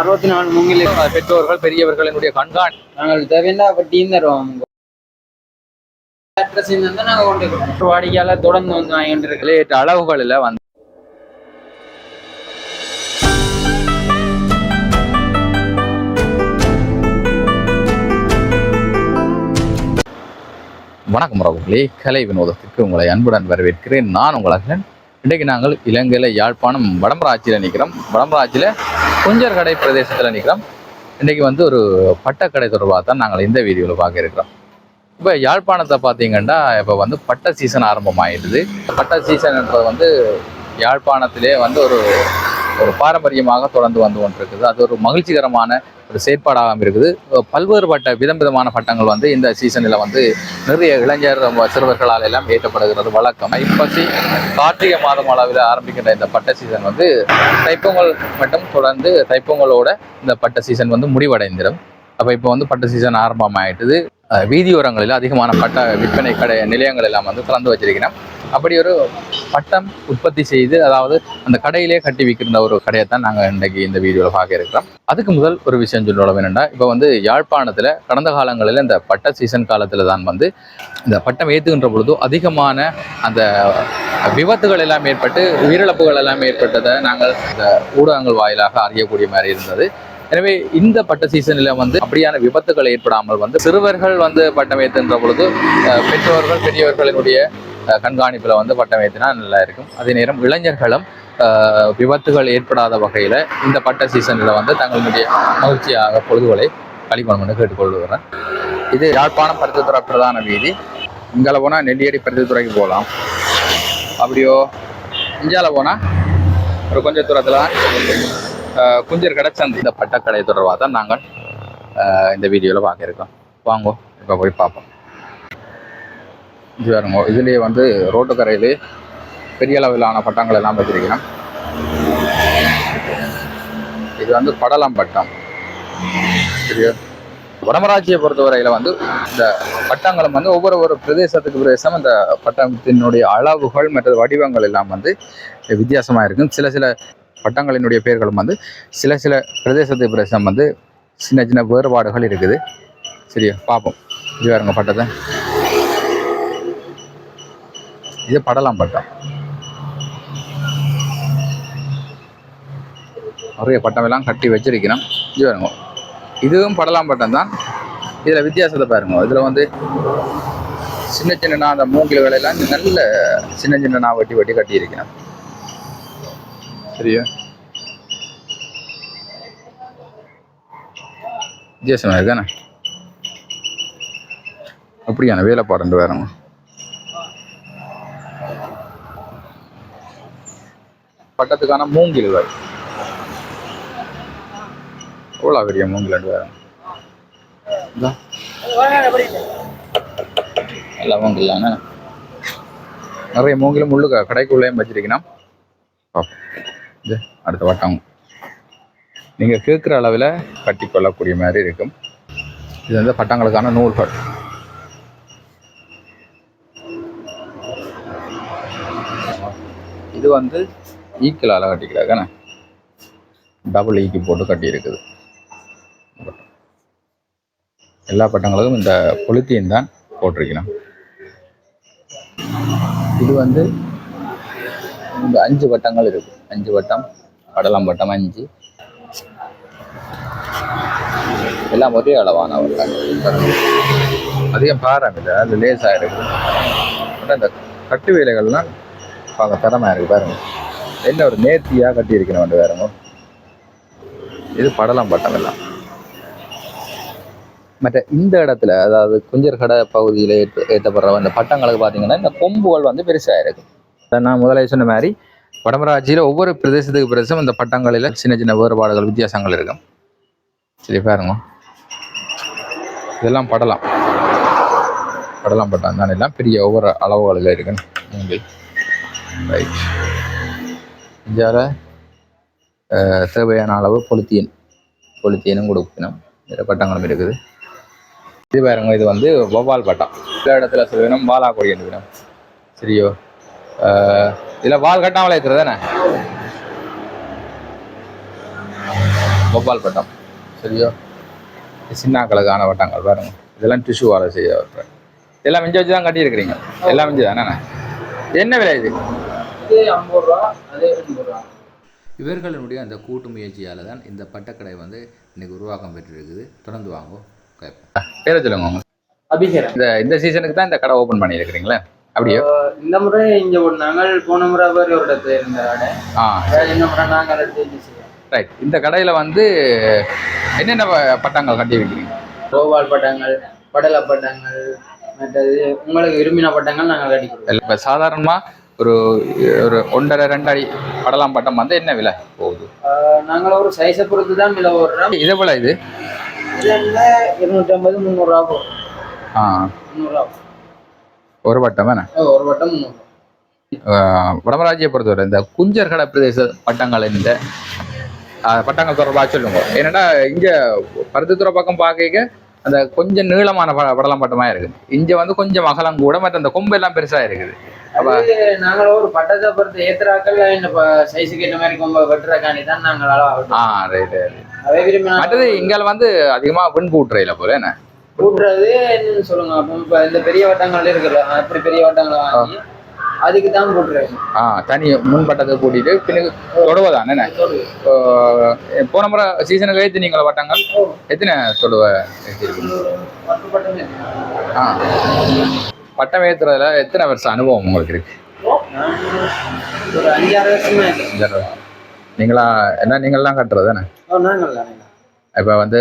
அறுபத்தி நாலு மூங்கில் பெற்றோர்கள் பெரியவர்களினுடைய கண்காணி. நாங்கள் தேவைன்னா வட்டியும் தருவோம். வாடிக்கையாளர் தொடர்ந்து வந்து வாங்கிட்டு அளவுகளில் வந்து வணக்கம் உறவுகளே. கலை வினோதத்திற்கு உங்களை அன்புடன் வரவேற்கிறேன். நான் உங்கள் இன்றைக்கு நாங்கள் இலங்கையில் யாழ்ப்பாணம் வடமராட்சியில் நிற்கிறோம். வடமராட்சியில் குஞ்சர் கடை பிரதேசத்தில் நிற்கிறோம் இன்றைக்கி வந்து ஒரு பட்டக்கடை தொடர்பாக தான் நாங்கள் இந்த வீடியோவில் பார்க்க இருக்கிறோம். இப்போ யாழ்ப்பாணத்தை பார்த்தீங்கன்னா இப்போ வந்து பட்ட சீசன் ஆரம்பமாகிடுது பட்ட சீசன்ன்றது வந்து யாழ்ப்பாணத்திலே வந்து ஒரு ஒரு பாரம்பரியமாக தொடர்ந்து வந்து கொண்டிருக்குது. அது ஒரு மகிழ்ச்சிகரமான ஒரு செயற்பாடாகவும் இருக்குது. பல்வேறுபட்ட விதம் விதமான பட்டங்கள் வந்து இந்த சீசனில் வந்து நிறைய இளைஞர் சிறுவர்களால் எல்லாம் ஏற்றப்படுகிறது. வழக்கம் ஐப்பசி கார்த்திகை மாதம் அளவில் ஆரம்பிக்கின்ற இந்த பட்ட சீசன் வந்து தைப்பொங்கல் மட்டும் தொடர்ந்து தைப்பொங்கலோட இந்த பட்ட சீசன் வந்து முடிவடைந்திடும். அப்போ இப்போ வந்து பட்ட சீசன் ஆரம்பமாயிட்டுது. வீதியோரங்களில் அதிகமான பட்ட விற்பனை கடை நிலையங்கள் எல்லாம் வந்து திறந்து வச்சிருக்கிறோம் அப்படி ஒரு பட்டம் உற்பத்தி செய்து அதாவது அந்த கடையிலே கட்டி விற்கிற ஒரு கடையை தான் நாங்கள் இன்றைக்கு இந்த வீடியோவில் பார்க்க இருக்கிறோம். அதுக்கு முதல் ஒரு விஷயம் சொல்லணும் என்னென்னா இப்போ வந்து யாழ்ப்பாணத்தில் கடந்த காலங்களில் இந்த பட்ட சீசன் காலத்தில் தான் வந்து இந்த பட்டம் ஏற்றுகின்ற பொழுது அதிகமான அந்த விபத்துகள் எல்லாம் ஏற்பட்டு உயிரிழப்புகள் எல்லாம் ஏற்பட்டதை நாங்கள் இந்த ஊடகங்கள் வாயிலாக அறியக்கூடிய மாதிரி இருந்தது. எனவே இந்த பட்ட சீசனில் வந்து அப்படியான விபத்துகள் ஏற்படாமல் வந்து சிறுவர்கள் வந்து பட்டம் ஏற்றுன்ற பொழுது பெற்றோர்கள் பெரியவர்களினுடைய கண்காணிப்பில் வந்து பட்டம் ஏற்றினா நல்லா இருக்கும். அதே நேரம் இளைஞர்களும் விபத்துகள் ஏற்படாத வகையில் இந்த பட்ட சீசனில் வந்து தங்களுடைய மகிழ்ச்சியாக பொழுதுகளை கழிக்கணும்னு கேட்டுக்கொள்கிறேன். இது யாழ்ப்பாணம் பருத்தித்துறை பிரதான வீதி. இங்கால போனால் நெல்லியடி பருத்தித்துறைக்கு போகலாம். அப்படியோ இஞ்சால போனால் ஒரு கொஞ்சம் தூரத்தில் தான். குஞ்சர் கடை இந்த பட்டக்கடை தொடர்பாக தான் நாங்கள் அஹ், இந்த வீடியோவில் பார்க்க இருக்கோம். வாங்கோ இப்போ போய் பார்ப்போம். இது பாருங்க இதுலேயே வந்து ரோட்டுக்கரையிலே பெரிய அளவிலான பட்டங்கள் எல்லாம் வச்சிருக்கிறோம். இது வந்து படலம் பட்டம். சரியா வடமராட்சியை பொறுத்தவரையில் வந்து இந்த பட்டங்களும் வந்து ஒவ்வொரு ஒரு பிரதேசத்துக்கு பிரதேசம் இந்த பட்டத்தினுடைய அளவுகள் மற்ற வடிவங்கள் எல்லாம் வந்து வித்தியாசமாக இருக்கும். சில சில பட்டங்களினுடைய பெயர்களும் வந்து சில சில பிரதேசத்து பிரதேசம் வந்து சின்ன சின்ன வேறுபாடுகள் இருக்குது. சரியா? பார்ப்போம். இது வேறுங்க பட்டத்தை. இது படலாம் பட்டம். நிறைய பட்டம் எல்லாம் கட்டி வச்சிருக்கிறோம். இது வேறுங்க இதுவும் படலாம் பட்டம் தான். இதில் வித்தியாசத்தை பாருங்க. இதில் வந்து சின்ன சின்ன அந்த மூங்கில் வேலையெல்லாம் நல்ல சின்ன சின்ன நான் வெட்டி வெட்டி கட்டியிருக்கிறேன் சரியா? வித்தியாசமாக இருக்கானே அப்படியான வேலைப்பாடு வேறங்க பட்டத்துக்கான மூங்கில்கள் எவ்வளோ பெரிய மூங்கில் வேற? நல்லா மூங்கில் நிறைய மூங்கிலும் முள்ளு கடைக்குள்ளேயும் வச்சிருக்கணும். பார்ப்போம். இது அடுத்த வட்டம். நீங்கள் கேட்குற அளவில் கட்டி கொள்ளக்கூடிய மாதிரி இருக்கும். இது வந்து பட்டங்களுக்கான நூல்கள். இது வந்து ஈக்கலால் கட்டிக்கிறாங்கண்ணே டபுள் ஈக்கி e போட்டு கட்டியிருக்குது. எல்லா பட்டங்களுக்கும் இந்த பொலித்தீன் தான் போட்டிருக்கணும். இது வந்து இந்த அஞ்சு வட்டங்கள் இருக்கு. அஞ்சு வட்டம் கடலம் வட்டம் அஞ்சு. எல்லாம் ஒரே அளவான அதிகம் பாரம் இல்லை அது லேசாக இருக்கு. பட் அந்த கட்டு வேலைகள்லாம் பார்க்க தரமாக இருக்கு பாருங்க. என்ன ஒரு நேர்த்தியாக கட்டி இருக்கணும் வேறுங்க இது படலாம் பட்டம் எல்லாம். மற்ற இந்த இடத்துல அதாவது குஞ்சர் கடை பகுதியில் ஏற்ற ஏற்றப்படுற அந்த பட்டங்களுக்கு பார்த்தீங்கன்னா இந்த கொம்புகள் வந்து பெருசாக இருக்கு. அதான் நான் முதலே சொன்ன மாதிரி வடமராட்சியில் ஒவ்வொரு பிரதேசத்துக்கு பிரதேசம் இந்த பட்டங்களில் சின்ன சின்ன வேறுபாடுகள் வித்தியாசங்கள் இருக்கும். சரி பாருங்க. இதெல்லாம் படலாம். படலாம் பட்டம் தான் எல்லாம் பெரிய ஒவ்வொரு அளவுகளில் இருக்குன்னு நீங்கள் ரைட் இந்தியாவில் தேவையான அளவு பொலித்தீன் பொலித்தீனும் கொடுக்கணும் வேறு பட்டங்களும் இருக்குது. இது பாருங்க இது வந்து வவ்வால் பட்டம். சில இடத்துல சில வேணும் வாலா கொடி என்று சரியோ? இதில் வால் கட்டாமலே இருக்கிறது தானே? வவ்வால் பட்டம். சரியோ? சின்னாக்களுக்கான வட்டங்கள் பாருங்க. இதெல்லாம் டிஷ்யூவால் செய்ய வைப்பேன். எல்லாம் மிஞ்சி வச்சு தான் கட்டியிருக்கிறீங்க. எல்லாம் மிஞ்சி தானே என்ன விலை இது? இவர்களுடைய அந்த கூட்டு முயற்சியால் தான் இந்த பட்டக்கடை வந்து இன்னைக்கு உருவாக்கம் பெற்றிருக்குது. தொடர்ந்து வாங்கும் கேட்போம். பேரை சொல்லுங்க இந்த இந்த சீசனுக்கு தான் இந்த கடை ஓப்பன் பண்ணியிருக்கிறீங்களே? அப்படியே? இந்த முறை இங்க ஒரு நாங்கள் போன முறை வேறு ஒரு இடத்துல இருந்த கடை ஆ இந்த முறை நாங்கள் ரைட் இந்த கடையில் வந்து என்னென்ன பட்டங்கள் கட்டி வைக்கிறீங்க? ரோவால் பட்டங்கள் படலை பட்டங்கள் மற்றது உங்களுக்கு விரும்பின பட்டங்கள் நாங்கள் கட்டி கொடுப்போம் இப்போ சாதாரணமாக ஒரு ஒரு ஒன்றரை ரெண்டு அடி படலாம் பட்டம் வந்து என்ன விலை போகுது? நாங்கள் ஒரு சைஸை பொறுத்து தான் விலை ஓடுறோம். இதே போல் இது? இதுல இருநூற்றி ஐம்பது முந்நூறுரூவா போகும். ஆ. முந்நூறுரூவா ஒரு பட்டம் வேணா ஒரு முந்நூறுரூவா வடமராஜ்யை பொறுத்தவரை இந்த குஞ்சர் கடை பிரதேச பட்டங்கள் இந்த பட்டங்கள் தொடர்பாக சொல்லுங்க. ஏன்னா இங்கே பருத்தித்துறை பக்கம் பார்க்க அந்த கொஞ்சம் நீளமான படலாம் பட்டமாக இருக்குது. இங்கே வந்து கொஞ்சம் அகலம் கூட மற்ற அந்த கொம்பு எல்லாம் பெருசாக இருக்குது அது நாங்கள் ஒரு பட்டத்தை பொறுத்து ஏத்துறாக்கள் இந்த சைஸுக்கு ஏற்ற மாதிரி கொம்ப வெட்டுறக்காண்டி தான் நாங்கள் ஆ ரைட் விரும்பினா மற்றது இங்கே வந்து அதிகமாக பெண் கூட்டுறையில் போல என்ன? கூட்டுறது என்னன்னு சொல்லுங்க. அப்போ இப்போ இந்த பெரிய வட்டங்கள் இருக்குல்ல அப்படி பெரிய வட்டங்களை வாங்கி அதுக்கு தான் கூட்டுறது. ஆ தனி முன் பட்டத்தை கூட்டிட்டு பின்னுக்கு தொடுவதான் என்ன இப்போ, போன முறை சீசனுக்கு ஏற்றி நீங்கள் பட்டங்கள் எத்தனை தொடுவ ஆ. பட்டம் ஏற்றுறதுல எத்தனை வருஷம் அனுபவம் உங்களுக்கு இருக்கு? ஒரு அஞ்சாறு வருஷமா தடவை. நீங்களா என்ன நீங்கள்லாம் கட்டுறது தானே தான் இப்போ வந்து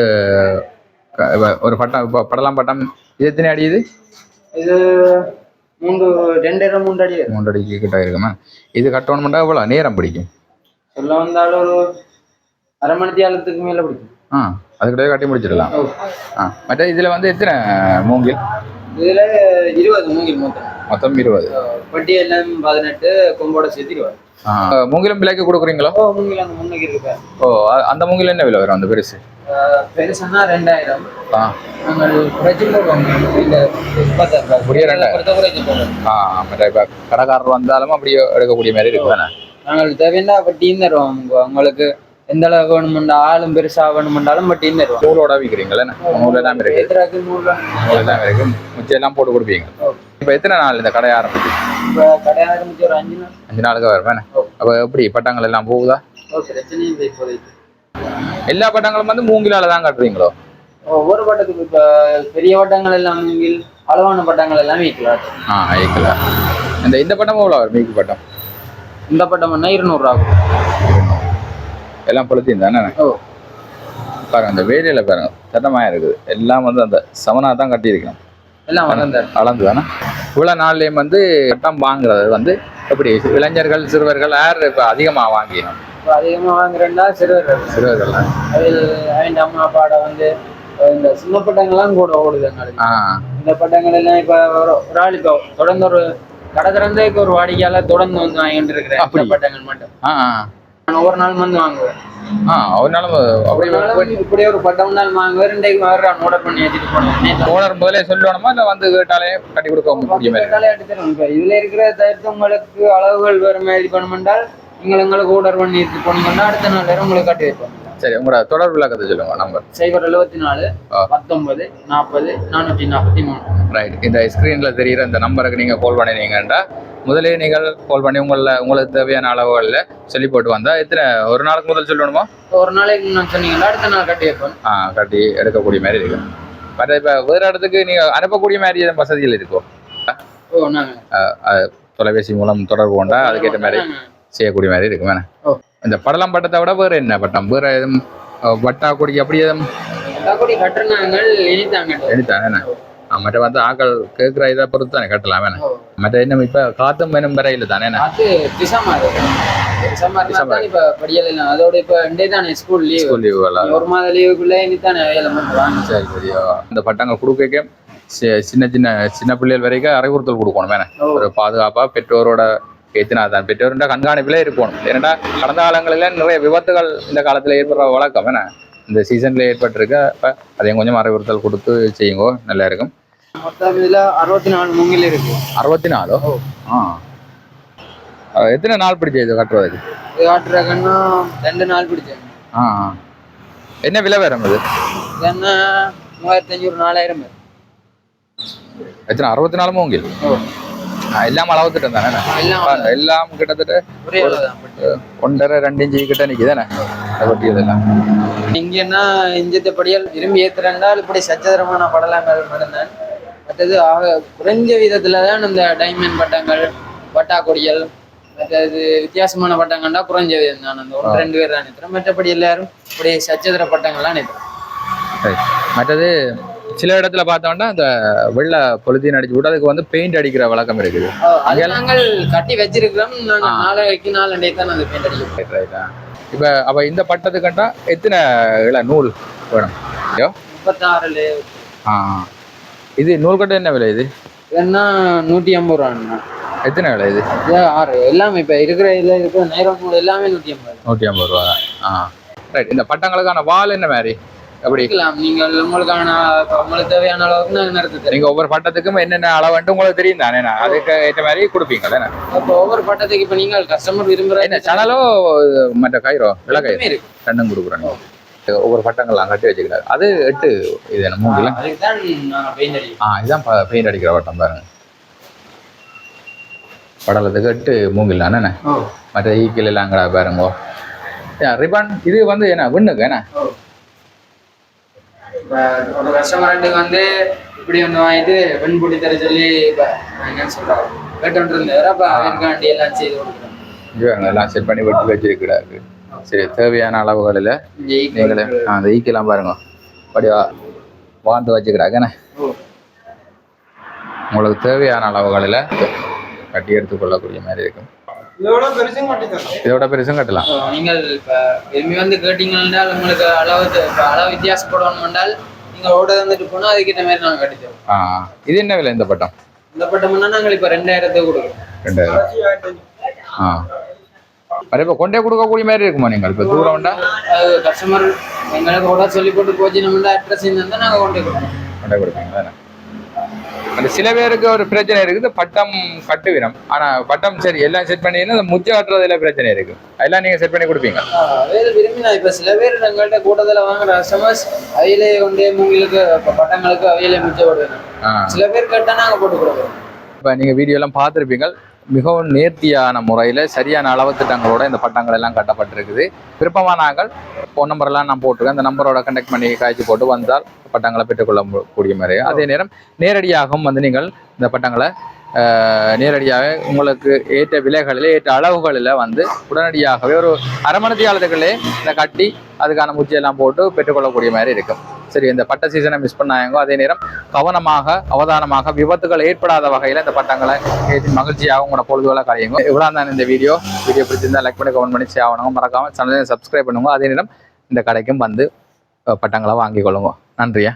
ஒரு பட்டம் இப்போ படலாம் பட்டம் இது எத்தனை அடி இது? இது மூன்று ரெண்டரை மூன்று அடி. மூன்று அடிக்கு கிட்ட இருக்குமா? இது கட்டணும்னா எவ்வளோ நேரம் பிடிக்கும். சொல்ல வந்தாலும் ஒரு அரை மணி தியாலத்துக்கு மேல பிடிக்கும். ஆ அதுக்கிட்டே கட்டி முடிச்சிடலாம். ஆ மற்ற இதில் வந்து எத்தனை மூங்கில்? இதுல இருபது மூங்கில் மொத்தம். மொத்தம் இருபது. வட்டி எல்லாம் பதினெட்டு கொம்போட சேர்த்து இருபது. மூங்கிலும் விலைக்கு கொடுக்குறீங்களோ? ஓ மூங்கில் அந்த முன்னுக்கு இருக்கு. ஓ அந்த மூங்கில் என்ன விலை வரும் அந்த பெருசு? ஆஹ் பெருசுன்னா ரெண்டாயிரம். அப்படியே கடைக்காரர் வந்தாலும் அப்படியே எடுக்கக்கூடிய மாதிரி இருக்கு நாங்கள் தேவைன்னா வட்டியும் தருவோம் உங்க- உங்களுக்கு எந்த அளவு வேணுமெண்டா ஆளும் பெருசா வேணுமெண்டாலும் வட்டியும் தருவோம். நூலோட விற்கிறீங்களே நூல் எல்லாம் இருக்கு. எதிராக்கு நூறு நூல் எல்லாம் இருக்கு. முச்சை எல்லாம் போட்டு கொடுப்பீங்க. இப்போ எத்தனை நாள் இந்த கடை ஆரம்பிச்சு? இப்போ கடையாக ஆரம்பிச்சு ஒரு அஞ்சு நாள். அஞ்சு நாளுக்கு வருவேன். அப்போ எப்படி பட்டங்கள் எல்லாம் போகுதா? எல்லா பட்டங்களும் வந்து மூங்கிலால தான் கட்டுறீங்களோ? ஒவ்வொரு பட்டத்துக்கு இப்போ பெரிய வட்டங்கள் எல்லாம் மூங்கில் அளவான பட்டங்கள் எல்லாம் வைக்கலாம் ஆ ஐக்கல இந்த இந்த பட்டம் எவ்வளோ வரும்? மீக்கு பட்டம்? இந்த பட்டம் பண்ணால் இருநூறுவா எல்லாம் பொழுத்தியும் தானே ஓ. பாருங்க அந்த வேலையில் பாருங்க சட்டமாக இருக்குது. எல்லாம் வந்து அந்த சமனாக தான் கட்டியிருக்கணும். எல்லாம் வளர்ந்த அளந்து தானே? இவ்வளோ நாள்லேயும் வந்து பட்டம் வாங்குறது வந்து எப்படி இளைஞர்கள் சிறுவர்கள் யார் இப்போ அதிகமாக வாங்கினோம்? இப்போ அதிகமாக வாங்குறேன்னா சிறுவர் சிறுவர்கள் அதில் அவன் அம்மா அப்பாட வந்து இந்த சின்ன பட்டங்கள்லாம் கூட ஓடுது இந்த பட்டங்கள் எல்லாம் இப்போ ஒரு ஆள் இப்போ தொடர்ந்து ஒரு கடை திறந்ததுக்கு ஒரு வாடிக்கையாளர் தொடர்ந்து வந்து வாங்கிட்டு இருக்கிறேன் பட்டங்கள் மட்டும். நான் ஒவ்வொரு நாள் வந்து வாங்குவேன். ஆ ஒரு நாளும் அப்படி ஒரு நாள் இப்படியே ஒரு பட்டம் நாள் வாங்குவேன் ரெண்டைக்கு வேறு ஆர்டர் பண்ணி வச்சுட்டு போனேன். ஓனர் முதலே சொல்லணுமா இல்லை வந்து கேட்டாலே கட்டி கொடுக்க முடிய மாதிரி? கேட்டாலே எடுத்து இப்போ இதுல இருக்கிற தவிர்த்து உங்களுக்கு அளவுகள் வேறு மாதிரி பண்ணமென்றால் நீங்கள் எங்களுக்கு ஆர்டர் பண்ணி எடுத்து போனீங்கன்னா அடுத்த நாள் வேறு உங்களுக்கு கட்டி வைப்போம். சரி உங்களோட தொடர்பு விளக்கத்தை சொல்லுங்க நம்பர் சைபர் எழுபத்தி நாலு. பத்தொன்பது நாற்பது நானூற்றி நாற்பத்தி மூணு ரைட் இந்த ஸ்க்ரீனில் தெரிகிற இந்த நம்பருக்கு நீங்கள் கால் பண்ணினீங்கன்னா முதலே நீங்கள் கால் பண்ணி உங்களில் உங்களுக்கு தேவையான அளவுகளில் சொல்லி போட்டு வந்தால் எத்தனை ஒரு நாளுக்கு முதல் சொல்லணுமா? ஒரு நாளைக்கு நான் சொன்னீங்கன்னா அடுத்த நாள் கட்டி வைப்போம். ஆ கட்டி எடுக்கக்கூடிய மாதிரி இருக்கும் பட் இப்போ வேறு இடத்துக்கு நீங்கள் அனுப்பக்கூடிய மாதிரி எதுவும் வசதிகள் இருக்கோ? நாங்கள் தொலைபேசி மூலம் தொடர்பு கொண்டா அதுக்கேற்ற மாதிரி செய்யக்கூடிய மாதிரி இருக்கும் வேணா. ஓ. இந்த படலாம் பட்டத்தை விட வேறு என்ன பட்டம் வேறு எதுவும் வட்டா கொடி அப்படி எதுவும் என்ன? மற்ற வந்து ஆக்கள் கேட்குற இதை பொறுத்து தானே கட்டலாம் வேணாம் மற்ற என்ன? இப்போ காத்தும் வேணும் வரையில் தானே இந்த பட்டங்கள் கொடுக்க சின்ன சின்ன சின்ன பிள்ளைகள் வரைக்கும் அறிவுறுத்தல் கொடுக்கணும் வேணே ஓ. ஒரு பாதுகாப்பா பெற்றோரோட ஏற்றினா தான் பெற்றோருண்ட கண்காணிப்பில் இருக்கணும் ஏன்னா கடந்த காலங்களில் நிறைய விபத்துகள் இந்த காலத்தில் ஏற்படுற வழக்கம் வேணே இந்த சீசனில் ஏற்பட்டிருக்க இப்போ அதையும் கொஞ்சம் அறிவுறுத்தல் கொடுத்து செய்யுங்க. நல்லா இருக்கும். மொத்தம் இதில் அறுபத்தி நாலு மூங்கில் இருக்கு. அறுபத்தி நாலோ ஆ. எத்தனை நாள் பிடிச்சது இது கட்டுறதுக்கு? இது காட்டுறாங்கன்னா ரெண்டு நாள் பிடிச்சேன் ஆ. என்ன விலை வரும் இது இல்லைன்னா மூவாயிரத்தி அஞ்சூறு நாலாயிரம். எத்தனை? அறுபத்தி நாலு மூங்கில்? ஓ. எல்லாம் அளவுத்திட்டம் தானே? எல்லாம் கிட்டத்தட்ட ஒன்றரை ரெண்டு இன்ச்சு கிட்ட நிக்குதானே? கொட்டியதெல்லாம் இங்கன்னா இஞ்சத்தை படியால் விரும்பி ஏத்துறேன்டால் இப்படி சச்சதரமான படலங்கள் நடந்தேன் மற்றது ஆக குறைஞ்ச விதத்துல தான் இந்த டைமண்ட் பட்டங்கள் பட்டா கொடிகள் மற்றது வித்தியாசமான பட்டங்கள்டா குறைஞ்ச விதம் தான். அந்த ஒன்று ரெண்டு பேர் தான் நினைக்கிறேன் மற்றபடி எல்லாரும் இப்படி சச்சதர பட்டங்கள்லாம் Right. மற்றது சில இடத்துல பார்த்தோம்னா இந்த வெள்ளை பொலித்தீன் அடிச்சு விட்டு அதுக்கு வந்து பெயிண்ட் அடிக்கிற வழக்கம் இருக்குது. அது நாங்கள் கட்டி வச்சிருக்கிறோம். நாங்கள் நாளைக்கு நாளண்டே தான் அந்த பெயிண்ட் அடிக்கிறோம் இப்போ அப்போ இந்த பட்டத்துக்கண்டா எத்தனை இல? நூல் வேணும். ஐயோ. முப்பத்தாறுல. ஆ இது நூல் கட்டு என்ன விலை இது? இதுன்னா நூற்றி ஐம்பது ரூபாண்ணா எத்தனை விலை இது? ஆறு. எல்லாமே இப்போ இருக்கிற இதில் இருக்கிற நைரோன் நூல் எல்லாமே நூற்றி ஐம்பது நூற்றி ஐம்பது ரூபா. ஆ. ரைட் இந்த பட்டங்களுக்கான வால் என்ன மாதிரி? எப்படி நீங்கள் உங்களுக்கான இப்ப உங்களுக்கு தேவையான அளவுக்கு நாங்கள் தரோம் நீங்க ஒவ்வொரு பட்டத்துக்கும் என்னென்ன அளவுன்ட்டு உங்களுக்கு தெரியும் தானே அதுக்கு ஏற்ற மாதிரி கொடுப்பீங்க தானே? அப்போ ஒவ்வொரு பட்டத்துக்கு இப்போ நீங்கள் கஸ்டமர் விரும்புகிற என்ன சனலோ மற்ற கயிறோ? விலை கயிறு? இருக்கு. ரெண்டும் கொடுக்குறேன் ஒவ்வொரு பட்டங்கள்லாம் கட்டி வச்சுக்கிறாரு அது எட்டு இது என்ன மூணுல ஆ இதுதான் பெயிண்ட் அடிக்கிற வட்டம் பாருங்க. படலத்துக்கு எட்டு மூங்கில் ஓ. மற்ற ஈக்கில் எல்லாம் பாருங்க. ரிபன் இது வந்து என்ன விண்ணுக்கு என்ன? இப்ப ஒரு கஸ்டமர்ட்டுக்கு வந்து இப்படி ஒன்று வாங்கிட்டு வெண்புடி தர சொல்லி இப்போ என்னன்னு சொல்கிறோம் கேட்டு இருந்தார் அப்போ அவருக்காண்டி எல்லாம் செய்து பாருங்க, எல்லாம் செட் பண்ணி வெட்டி வச்சிருக்கிறாரு சரி தேவையான அளவுகளில் நீங்களே அந்த ஈக்கெல்லாம் பாருங்க. படிவா வாழ்ந்து வச்சுக்கிறாங்க. என்ன? ஓ. உங்களுக்கு தேவையான அளவுகளில் கட்டி எடுத்துக்கொள்ளக்கூடிய மாதிரி இருக்கும். இதோட பெருசும் கட்டலாம். நீங்கள் இப்போ விரும்பி வந்து கேட்டீங்கன்னா உங்களுக்கு அளவு அளவு வித்தியாசப்படணும் என்றால் நீங்கள் ஓட வந்துட்டு போனால் அதுக்கிட்ட மாதிரி நாங்கள் கட்டித்தரோம். ஆ இது என்ன விலை இந்த பட்டம்? இந்த பட்டம்னா நாங்கள் இப்போ ரெண்டாயிரத்துக்கு கொடுக்குறோம். ரெண்டாயிரம். ஆ. அதே இப்போ கொண்டே கொடுக்கக்கூடிய மாதிரி இருக்குமா நீங்கள்? இப்போ தூரம் வேண்டா அது கஸ்டமர் எங்களுக்கு ஓட சொல்லி போட்டு போச்சு நம்ம அட்ரஸ் இருந்தால் நாங்கள் கொண்டு கொடுக்கணும். கொண்டே கொடுப்பீங்க தானே அந்த சில பேருக்கு ஒரு பிரச்சனை இருக்குது பட்டம் கட்டுவினம் ஆனா பட்டம் சரி எல்லாம் செட் பண்ணீங்கன்னா அந்த முச்சை கட்டுறதுல பிரச்சனை இருக்கு. அதெல்லாம் நீங்க செட் பண்ணி கொடுப்பீங்க. வேறு விரும்பி நான் இப்போ சில பேர் எங்கள்கிட்ட கூட்டத்தில் வாங்குற கஸ்டமர்ஸ் அவையிலே கொண்டே மூங்களுக்கு இப்போ பட்டங்களுக்கு அவையிலே விடுவேன் ஆ. சில பேர் கேட்டால் நாங்கள் போட்டு கொடுக்குறோம் இப்போ நீங்கள் வீடியோலாம் பார்த்துருப்பீங்க. மிகவும் நேர்த்தியான முறையில் சரியான அளவு திட்டங்களோட இந்த பட்டங்கள் எல்லாம் கட்டப்பட்டிருக்குது. விருப்பமான நாங்கள் ஃபோன் நம்பர்லாம் நான் போட்டிருக்கேன். அந்த நம்பரோட கனெக்ட் பண்ணி காய்ச்சி போட்டு வந்தால் பட்டங்களை பெற்றுக்கொள்ள கூடிய மாதிரி அதே நேரம் நேரடியாகவும் வந்து நீங்கள் இந்த பட்டங்களை நேரடியாக உங்களுக்கு ஏற்ற விலைகளில் ஏற்ற அளவுகளில் வந்து உடனடியாகவே ஒரு அரை மணி காலத்துக்குள்ளே இதை கட்டி அதுக்கான முச்சியெல்லாம் போட்டு பெற்றுக்கொள்ளக்கூடிய மாதிரி இருக்கும். சரி இந்த பட்ட சீசனை மிஸ் பண்ணாயங்கோ அதே நேரம் கவனமாக அவதானமாக விபத்துகள் ஏற்படாத வகையில் இந்த பட்டங்களை ஏற்றி மகிழ்ச்சியாக உங்களோட பொழுதுகளை கரையுங்க இவ்வளோ தான் இந்த வீடியோ. வீடியோ பிடிச்சிருந்தா லைக் பண்ணி கமெண்ட் பண்ணி ஷேர் பண்ணுங்க மறக்காம சேனலை சப்ஸ்கிரைப் பண்ணுங்க. அதே நேரம் இந்த கடைக்கும் வந்து பட்டங்களை வாங்கிக் கொள்ளுங்க. நன்றியா?